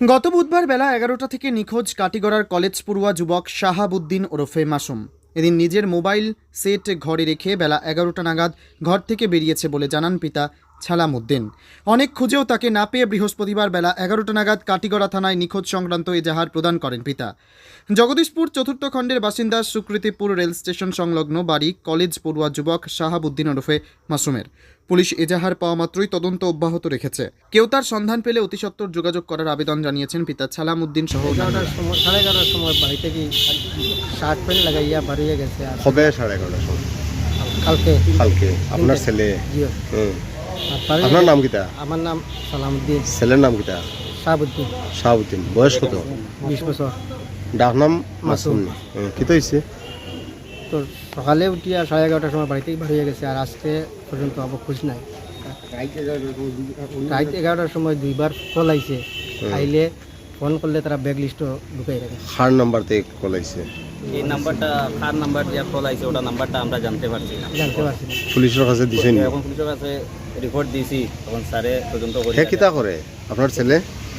গত বুধবার বেলা এগারোটা থেকে নিখোঁজ কাটিগড়ার কলেজ পড়ুয়া যুবক শাহাবুদ্দিন ওরফে মাসুম। এদিন নিজের মোবাইল সেট ঘরে রেখে বেলা এগারোটা নাগাদ ঘর থেকে বেরিয়েছে বলে জানান পিতা ছালামুদ্দিন। অনেক খুঁজেও তাকে না পেয়ে বৃহস্পতিবার বেলা এগারোটা নাগাদ কাটিগড়া থানায় নিখোঁজ সংক্রান্ত এজাহার প্রদান করেন পিতা। জগদীশপুর চতুর্থ খণ্ডের বাসিন্দা সুকৃতিপুর রেল স্টেশন সংলগ্ন বাড়ি কলেজ পড়ুয়া যুবক শাহাবুদ্দিন ওরফে মাসুমের। পুলিশ এজাহার পাওয়া মাত্রই তদন্ত অব্যাহত রেখেছে। কেউ তার সন্ধান পেলে অতি সত্বর যোগাযোগ করার আবেদন জানিয়েছেন পিতা ছালামুদ্দিন সহ সময় সাড়ে এগারোটার সময় বাড়ি থেকে শার্ট প্যান্ট লাগাইয়া বাড়িয়ে গেছে আর সাড়ে এগারোটার সময়। কালকে। কালকে। আপনার ছেলে? হুম। আপনার নাম কিতা আমার নাম সালামুদ্দিন। ছেলের নাম কিতা শাহাবুদ্দিন শাহাবুদ্দিন বয়স কত? বিশ বছর। ডাক নাম মাসুম। কি তো হয়েছে তো সকালে উঠিয়া সাড়ে এগারোটার সময় বাড়ি থেকে বাড়িয়ে গেছে আর আজকে পর্যন্ত আবার খোঁজ নাই। রাত এগারোটার সময় দুইবার কল আইছে। আইলে ফোন করলে তারা ব্যাগ লিস্টও ঢুকাই রাখে হার নাম্বার থেকে কলাইছে এই নাম্বারটা কার নাম্বার যে কল আছে ওটা নাম্বারটা আমরা জানতে পারছি না। জানতে পারছি না। পুলিশের কাছে দিছেন? এখন পুলিশের কাছে রিপোর্ট দিয়েছি তখন স্যারে তদন্ত করে হে কিতা করে? আপনার ছেলে?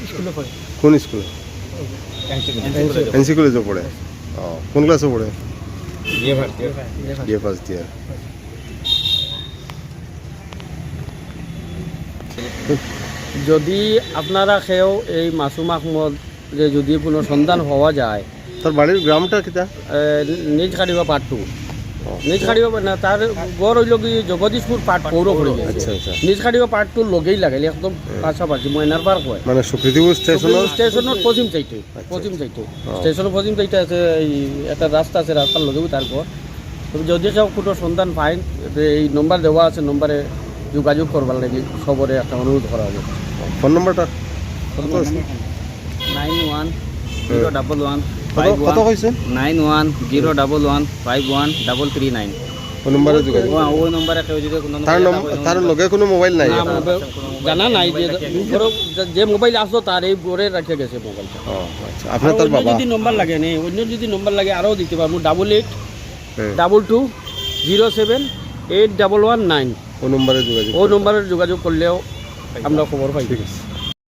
স্কুলে পড়ে। কোন স্কুলে? এনসি কলেজে পড়ে। ও কোন ক্লাসে পড়ে? বিয়ে পাস দিয়ে যদি আপনারা খেয়েও এই মাসুম আহমদ যে যদি কোনো সন্ধান হওয়া যায় তার বাড়ির গ্রামটা কিতা নিজ পার্ট টু নিজ খাড়িবা না তার গড় হইল কি জগদীশপুর পার্ট পৌর পড়ে গেছে আচ্ছা আচ্ছা। নিজ খাড়িবা পার্ট টু লগেই লাগাইলে একদম পাশাপাশি ময়নার পার্ক হয় মানে সুকৃতিপুর স্টেশনের স্টেশনের পশ্চিম সাইডে পশ্চিম সাইডে স্টেশনের পশ্চিম সাইডে আছে এই একটা রাস্তা আছে রাস্তার লগেও তারপর তবে যদি কেউ কোনো সন্ধান পায় এই নম্বর দেওয়া আছে নম্বরে যোগাযোগ করবার লাগি খবরে একটা অনুরোধ করা হবে। ফোন নাম্বারটা আছে? Nine one zero double one কত nine one zero double one five one double three nine phone নাম্বারে যোগাযোগ ওই নম্বরে কেউ যদি কোনো তার তার লগে কোনো মোবাইল নাই। জানা নাই যে মোবাইল আসলো তার এই বোরে রেখে গেছে মোবাইলটা ও আচ্ছা। আপনার তার বাবা? যদি নম্বর লাগে নেই অন্য যদি নম্বর লাগে আরও দিতে পারব double eight double two zero seven eight double one nine ও নম্বরে যোগাযোগ ও নম্বরে যোগাযোগ করলেও আমরা খবর পাই ঠিক আছে।